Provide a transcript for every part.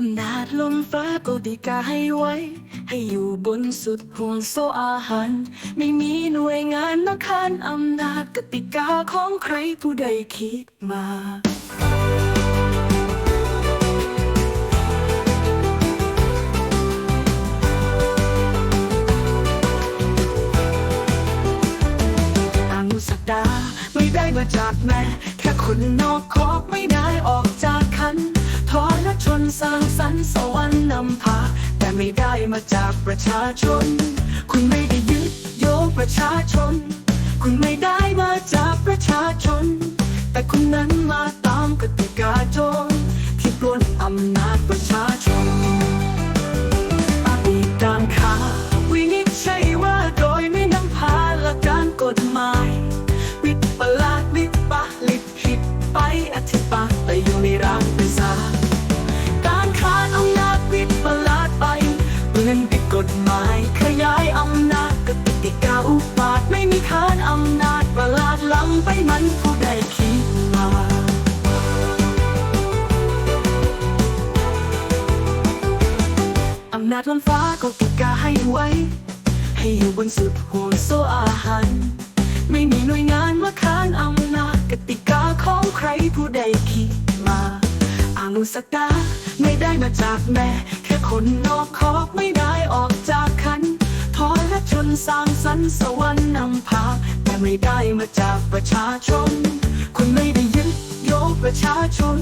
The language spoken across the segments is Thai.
อำนาจลมฟ้ากติกาให้ไว้ ให้อยู่บนสุดห่วงโซ่อาหาร ไม่มีหน่วยงานมาค้านอำนาจกติกาของใครผู้ใดคิดมาอนุสักดาไม่ได้มาจากแม่แค่คนนอกคอกไม่ได้ออกจากคันทอน สร้างสรรค์สวรรค์นำพา แต่ไม่ได้มาจากประชาชน คุณไม่ได้ยึดโยงประชาชน คุณไม่ได้มาจากประชาชน แต่คุณนั้นมาตามกติกาโจรที่ปล้นอำนาจประชาชนำนาจล้นฟ้าก็ติกาให้ไว้ ให้อยู่บนสุดห่วงโซ่อาหาร ไม่มีหน่วยงานมาค้านอำนาจกติกาของใครผู้ใดคิดมาอานุสกดาไม่ได้มาจากแม่ แค่คนนอกคอกไม่ได้ออกจากคันทอและชนสร้างสรรค์สวรรค์นำพา แต่ไม่ได้มาจากประชาชน คุณไม่ได้ยึดโยงประชาชน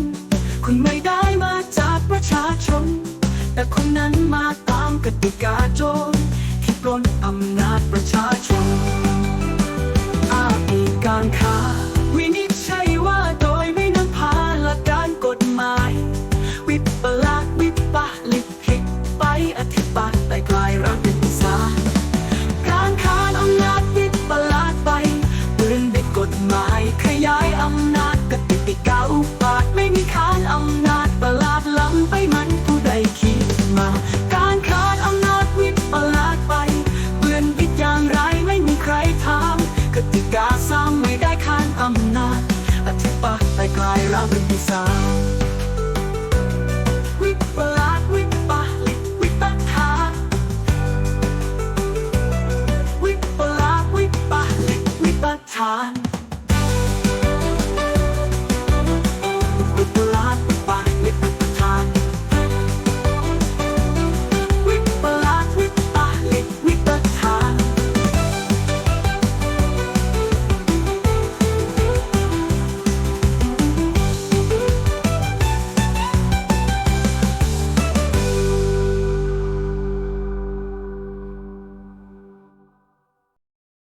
คุณไม่ได้มาจากประชาชน แต่คนนั้นมาตามกติกาโจรที่ปล้นอำนาจประชาชนอาอีการค้าวินิจฉัยว่าโดยไม่นำพาหลักการกฎหมาย วิปลาสวิปปะลิบพลิกไปอธิบายแต่กลายรับเป็นสาการค้าอำนาจวิปลาสไปเรื่องบิดกฎหมายขยายอำนาจกติกาอุป เราเป็นผู้าววิปลาสวิปลิวิปะทาวิปลาสวิปะลิวิปะทาน